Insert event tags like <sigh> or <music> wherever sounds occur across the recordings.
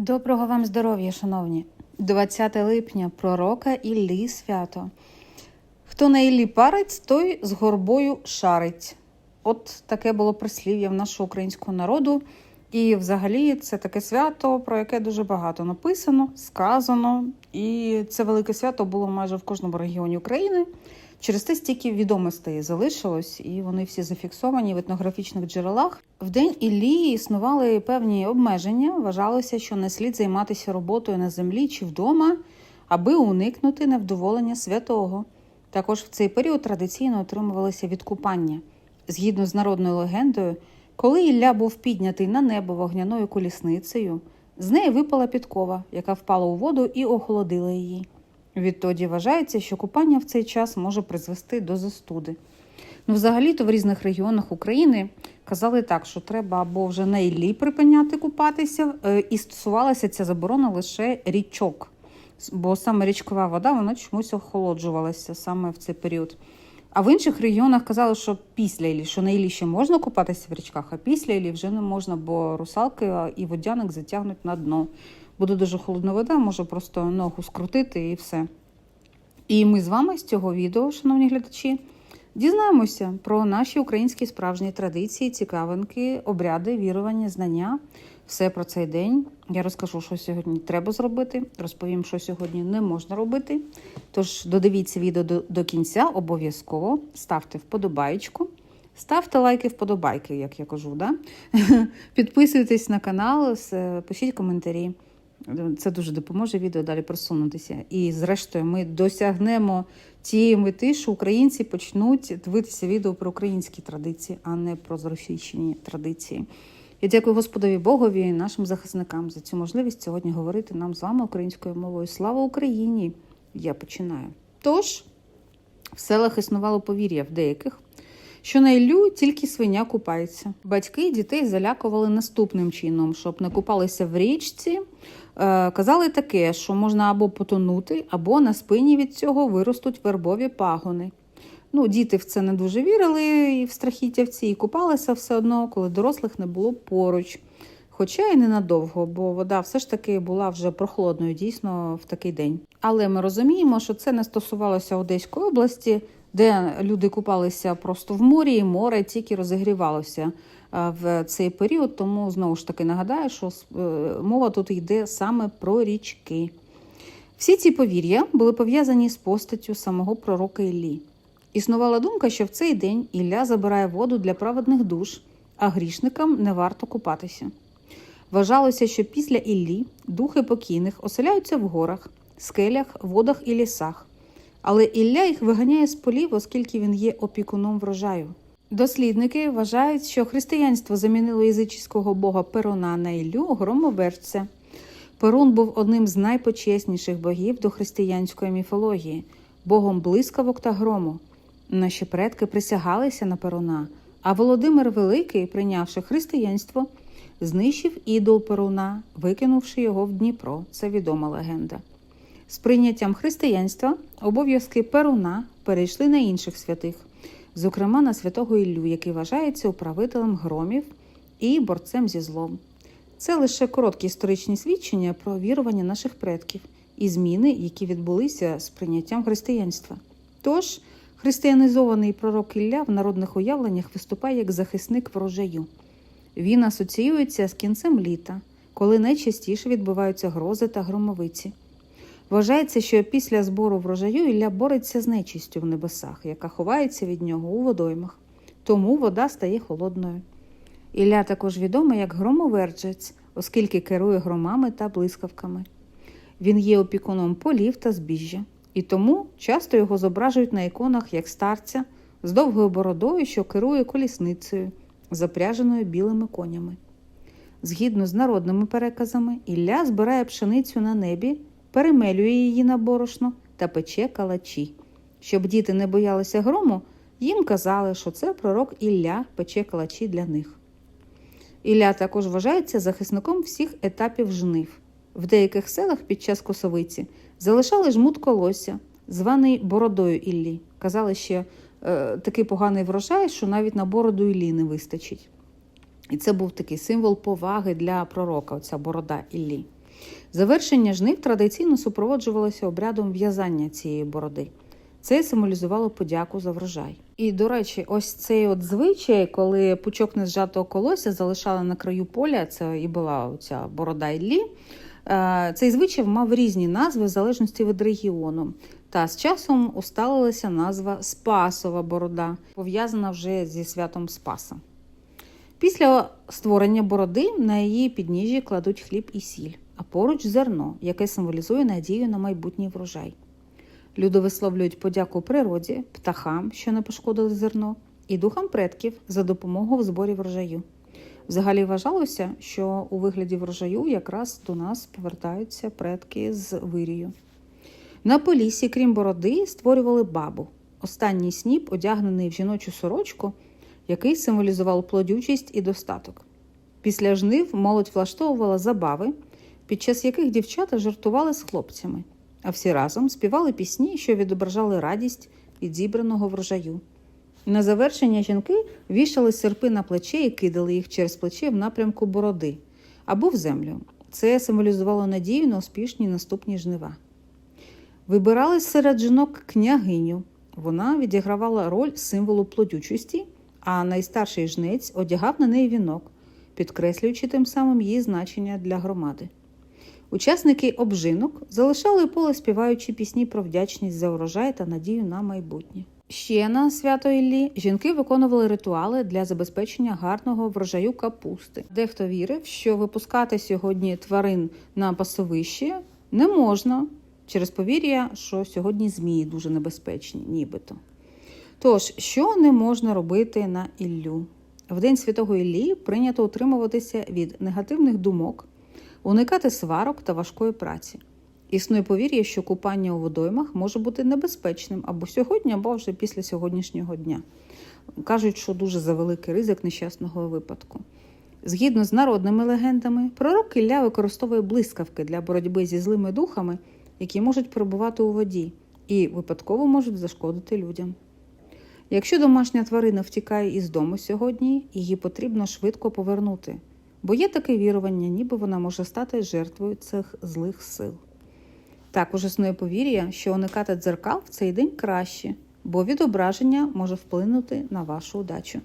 Доброго вам здоров'я, шановні! 20 липня пророка Іллі свято. Хто на Іллі парить, той з горбою шарить. От таке було прислів'я в нашого українського народу. І взагалі це таке свято, про яке дуже багато написано, сказано. І це велике свято було майже в кожному регіоні України. Через те стільки відомостей залишилось, і вони всі зафіксовані в етнографічних джерелах. В день Іллі існували певні обмеження. Вважалося, що не слід займатися роботою на землі чи вдома, аби уникнути невдоволення святого. Також в цей період традиційно отримувалися відкупання. Згідно з народною легендою, коли Ілля був піднятий на небо вогняною колісницею, з неї випала підкова, яка впала у воду і охолодила її. Відтоді вважається, що купання в цей час може призвести до застуди. Ну, взагалі-то в різних регіонах України казали так, що треба або вже на Іллі припиняти купатися, е, і стосувалася ця заборона лише річок, бо саме річкова вода вона чомусь охолоджувалася саме в цей період. А в інших регіонах казали, що після Ілі, що на Ілі ще можна купатися в річках, а після Ілі вже не можна, бо русалки і водяник затягнуть на дно. Буде дуже холодна вода, може просто ногу скрутити і все. І ми з вами з цього відео, шановні глядачі, дізнаємося про наші українські справжні традиції, цікавинки, обряди, вірування, знання. Все про цей день. Я розкажу, що сьогодні треба зробити. Розповім, що сьогодні не можна робити. Тож додивіться відео до, до кінця, обов'язково ставте вподобайку. Ставте лайки, вподобайки, як я кажу. Да? <laughs> Підписуйтесь на канал, пишіть коментарі. Це дуже допоможе відео далі просунутися. І, зрештою, ми досягнемо тієї мети, що українці почнуть дивитися відео про українські традиції, а не про зросійщені традиції. Я дякую Господові Богові і нашим захисникам за цю можливість сьогодні говорити нам з вами українською мовою. Слава Україні! Я починаю. Тож, в селах існувало повір'я в деяких. Що на Іллю тільки свиня купається. Батьки дітей залякували наступним чином, щоб не купалися в річці. Е, казали таке, що можна або потонути, або на спині від цього виростуть вербові пагони. Ну, Діти в це не дуже вірили і в страхіття в ці, і купалися все одно, коли дорослих не було поруч. Хоча і ненадовго, бо вода все ж таки була вже прохолодною дійсно в такий день. Але ми розуміємо, що це не стосувалося Одеської області, де люди купалися просто в морі, і море тільки розігрівалося в цей період. Тому знову ж таки нагадаю, що е, мова тут йде саме про річки. Всі ці повір'я були пов'язані з постаттю самого пророка Іллі. Існувала думка, що в цей день Ілля забирає воду для праведних душ, а грішникам не варто купатися. Вважалося, що після Іллі духи покійних оселяються в горах, скелях, водах і лісах. Але Ілля їх виганяє з полів, оскільки він є опікуном врожаю. Дослідники вважають, що християнство замінило язичського бога Перуна на Іллю громовержця. Перун був одним з найпочесніших богів до християнської міфології, богом блискавок та грому. Наші предки присягалися на Перуна, а Володимир Великий, прийнявши християнство, знищив ідол Перуна, викинувши його в Дніпро. Це відома легенда. З прийняттям християнства обов'язки Перуна перейшли на інших святих, зокрема на святого Іллю, який вважається управителем громів і борцем зі злом. Це лише короткі історичні свідчення про вірування наших предків і зміни, які відбулися з прийняттям християнства. Тож, християнізований пророк Ілля в народних уявленнях виступає як захисник врожаю. Він асоціюється з кінцем літа, коли найчастіше відбуваються грози та громовиці. Вважається, що після збору врожаю Ілля бореться з нечистю в небесах, яка ховається від нього у водоймах, тому вода стає холодною. Ілля також відомий як громоверджець, оскільки керує громами та блискавками. Він є опікуном полів та збіжжя, і тому часто його зображують на іконах як старця з довгою бородою, що керує колісницею, запряженою білими конями. Згідно з народними переказами, Ілля збирає пшеницю на небі перемелює її на борошно та пече калачі. Щоб діти не боялися грому, їм казали, що це пророк Ілля пече калачі для них. Ілля також вважається захисником всіх етапів жнив. В деяких селах під час косовиці залишали жмут колосся, званий бородою Іллі. Казали ще е, такий поганий врожай, що навіть на бороду Іллі не вистачить. І це був такий символ поваги для пророка, оця борода Іллі. Завершення жнив традиційно супроводжувалося обрядом в'язання цієї бороди. Це символізувало подяку за врожай. І, до речі, ось цей от звичай, коли пучок незжатого колосся залишали на краю поля, це і була ця борода Іллі. Е, Цей звичай мав різні назви в залежності від регіону. Та з часом усталилася назва Спасова борода, пов'язана вже зі святом Спаса. Після створення бороди на її підніжжі кладуть хліб і сіль, а поруч зерно, яке символізує надію на майбутній врожай. Люди висловлюють подяку природі, птахам, що не пошкодили зерно, і духам предків за допомогу в зборі врожаю. Взагалі вважалося, що у вигляді врожаю якраз до нас повертаються предки з вирію. На полісі, крім бороди, створювали бабу, останній сніп, одягнений в жіночу сорочку, який символізував плодючість і достаток. Після жнив молодь влаштовувала забави, під час яких дівчата жартували з хлопцями, а всі разом співали пісні, що відображали радість від зібраного врожаю. На завершення жінки вішали серпи на плече і кидали їх через плече в напрямку бороди або в землю. Це символізувало надію на успішні наступні жнива. Вибирали серед жінок княгиню. Вона відігравала роль символу плодючості, а найстарший жнець одягав на неї вінок, підкреслюючи тим самим її значення для громади. Учасники обжинок залишали поле, співаючи пісні про вдячність за урожай та надію на майбутнє. Ще на свято Іллі жінки виконували ритуали для забезпечення гарного врожаю капусти. Дехто вірив, що випускати сьогодні тварин на пасовище не можна через повір'я, що сьогодні змії дуже небезпечні, нібито. Тож, що не можна робити на Іллю? В День Святого Іллі прийнято утримуватися від негативних думок, уникати сварок та важкої праці. Існує повір'я, що купання у водоймах може бути небезпечним або сьогодні, або вже після сьогоднішнього дня. Кажуть, що дуже завеликий ризик нещасного випадку. Згідно з народними легендами, пророк Ілля використовує блискавки для боротьби зі злими духами, які можуть перебувати у воді і випадково можуть зашкодити людям. Якщо домашня тварина втікає із дому сьогодні, її потрібно швидко повернути, бо є таке вірування, ніби вона може стати жертвою цих злих сил. Також існує повір'я, що уникати дзеркал в цей день краще, бо відображення може вплинути на вашу удачу.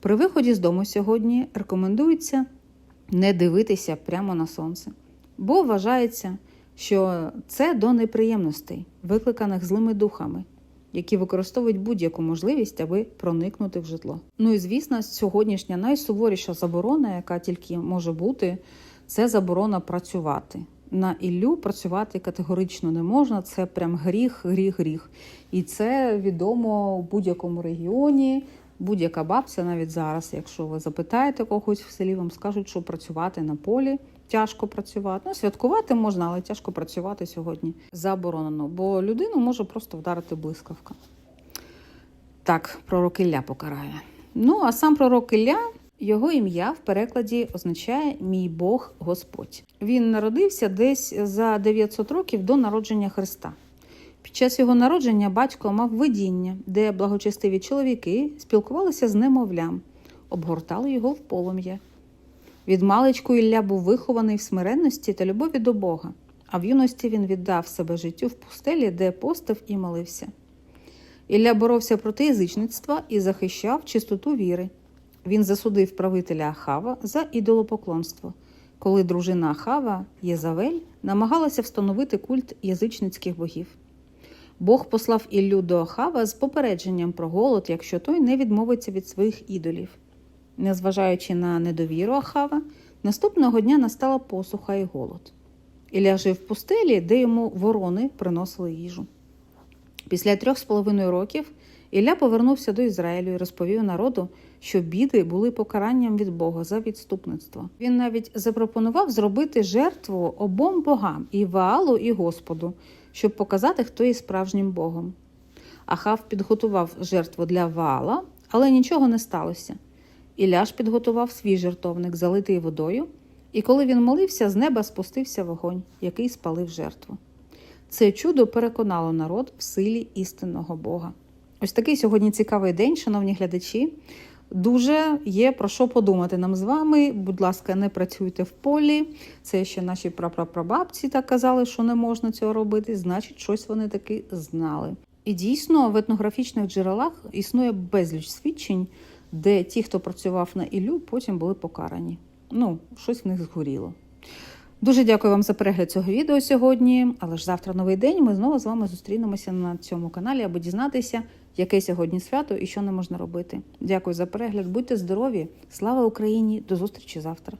При виході з дому сьогодні рекомендується не дивитися прямо на сонце, бо вважається, що це до неприємностей, викликаних злими духами, які використовують будь-яку можливість, аби проникнути в житло. Ну і звісно, сьогоднішня найсуворіша заборона, яка тільки може бути, це заборона працювати. На Іллю працювати категорично не можна, це прям гріх, гріх, гріх. І це відомо в будь-якому регіоні, будь-яка бабця, навіть зараз, якщо ви запитаєте когось в селі, вам скажуть, що працювати на полі тяжко працювати. Ну, святкувати можна, але тяжко працювати сьогодні заборонено, бо людину може просто вдарити блискавка. Так, пророк Ілля покарає. Ну, а сам пророк Ілля, його ім'я в перекладі означає Мій Бог Господь. Він народився десь за 900 років до народження Христа. Під час його народження батько мав видіння, де благочестиві чоловіки спілкувалися з немовлям, обгортали його в полум'я. Від маличку Ілля був вихований в смиренності та любові до Бога, а в юності він віддав себе життю в пустелі, де постив і молився. Ілля боровся проти язичництва і захищав чистоту віри. Він засудив правителя Ахава за ідолопоклонство, коли дружина Ахава, Єзавель, намагалася встановити культ язичницьких богів. Бог послав Іллю до Ахава з попередженням про голод, якщо той не відмовиться від своїх ідолів. Незважаючи на недовіру Ахава, наступного дня настала посуха і голод. Ілля жив в пустелі, де йому ворони приносили їжу. Після трьох з половиною років Ілля повернувся до Ізраїлю і розповів народу, що біди були покаранням від Бога за відступництво. Він навіть запропонував зробити жертву обом богам і Ваалу, і Господу, щоб показати, хто є справжнім Богом. Ахав підготував жертву для Ваала, але нічого не сталося. Ілля ж підготував свій жертовник, залитий водою, і коли він молився, з неба спустився вогонь, який спалив жертву. Це чудо переконало народ в силі істинного Бога. Ось такий сьогодні цікавий день, шановні глядачі. Дуже є про що подумати нам з вами. Будь ласка, не працюйте в полі. Це ще наші прапрапрабабці так казали, що не можна цього робити. Значить, щось вони таки знали. І дійсно в етнографічних джерелах існує безліч свідчень, де ті, хто працював на Іллю, потім були покарані. Ну, щось в них згоріло. Дуже дякую вам за перегляд цього відео сьогодні. Але ж завтра новий день. Ми знову з вами зустрінемося на цьому каналі, аби дізнатися, яке сьогодні свято і що не можна робити. Дякую за перегляд. Будьте здорові! Слава Україні! До зустрічі завтра!